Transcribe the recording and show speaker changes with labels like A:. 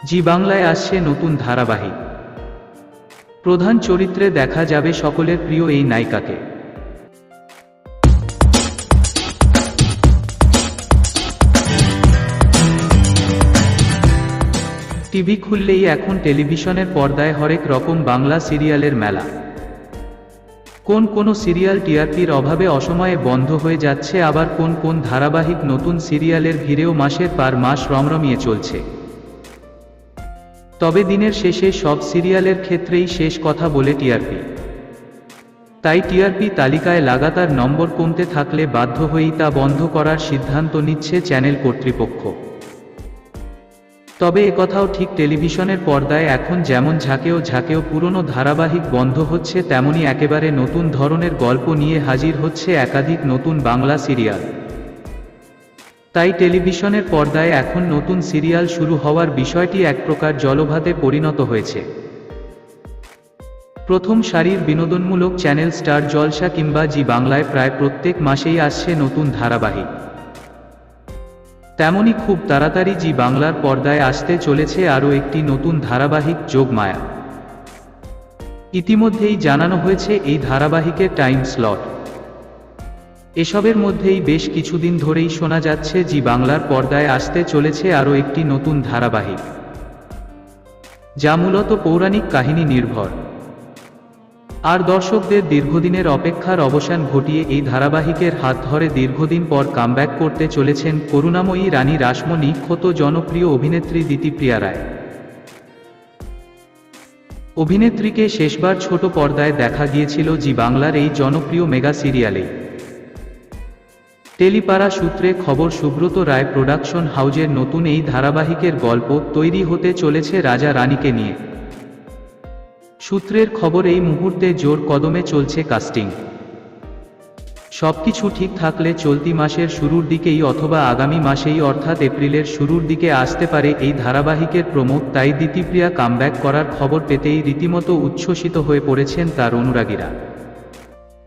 A: জি বাংলায় আসছে নতুন ধারাবাহিক। প্রধান চরিত্রে দেখা যাবে সকলের প্রিয় এই নায়িকাকে। টিভি খুললেই এখন টেলিভিশনের পর্দায় হরেক রকম বাংলা সিরিয়ালের মেলা। কোন কোন সিরিয়াল টিআরপির অভাবে অসময়ে বন্ধ হয়ে যাচ্ছে, আবার কোন কোন ধারাবাহিক নতুন সিরিয়ালের ভিড়েও মাসের পর মাস রমরমিয়ে চলছে। তবে দিনের শেষে সব সিরিয়ালের ক্ষেত্রেই শেষ কথা বলে টিআরপি। তাই টিআরপি তালিকায় লাগাতার নম্বর কমতে থাকলে বাধ্য হয়েই তা বন্ধ করার সিদ্ধান্ত নিচ্ছে চ্যানেল কর্তৃপক্ষ। তবে একথাও ঠিক টেলিভিশনের পর্দায় এখন যেমন ঝাঁকেও ঝাঁকেও পুরনো ধারাবাহিক বন্ধ হচ্ছে, তেমনি একেবারে নতুন ধরনের গল্প নিয়ে হাজির হচ্ছে একাধিক নতুন বাংলা সিরিয়াল। তাই টেলিভিশনের পর্দায় এখন নতুন সিরিয়াল শুরু হওয়ার বিষয়টি এক প্রকার জলভাতে পরিণত হয়েছে। প্রথম সারির বিনোদনমূলক চ্যানেল স্টার জলসা কিংবা জি বাংলায় প্রায় প্রত্যেক মাসেই আসছে নতুন ধারাবাহিক। তেমনি খুব তাড়াতাড়ি জি বাংলার পর্দায় আসতে চলেছে আরও একটি নতুন ধারাবাহিক যোগমায়া ইতিমধ্যেই জানানো হয়েছে এই ধারাবাহিকের টাইম স্লট। এসবের মধ্যেই বেশ কিছুদিন ধরেই শোনা যাচ্ছে জি বাংলার পর্দায় আসতে চলেছে আরও একটি নতুন ধারাবাহিক। যা মূলত পৌরাণিক কাহিনী নির্ভর। আর দর্শকদের দীর্ঘদিনের অপেক্ষার অবসান ঘটিয়ে এই ধারাবাহিকের হাত ধরে দীর্ঘদিন পর কামব্যাক করতে চলেছেন করুণাময়ী রানী রাসমণি, ক্ষত জনপ্রিয় অভিনেত্রী দিতিপ্রিয়া রায়। অভিনেত্রীকে শেষবার ছোট পর্দায় দেখা গিয়েছিল জি বাংলার এই জনপ্রিয় মেগা সিরিয়ালে টেলিপাড়া সূত্রে খবর, সুব্রত রায় প্রোডাকশন হাউজের নতুন এই ধারাবাহিকের গল্প তৈরি হতে চলেছে রাজা রানীকে নিয়ে। সূত্রের খবর, এই মুহূর্তে জোর কদমে চলছে কাস্টিং। সবকিছু ঠিক থাকলে চলতি মাসের শুরুর দিকেই অথবা আগামী মাসেই অর্থাৎ এপ্রিলের শুরুর দিকে আসতে পারে এই ধারাবাহিকের প্রমোদ, তাই দিতিপ্রিয়া কামব্যাক করার খবর পেতেই রীতিমতো উচ্ছ্বসিত হয়ে পড়েছেন তার অনুরাগীরা।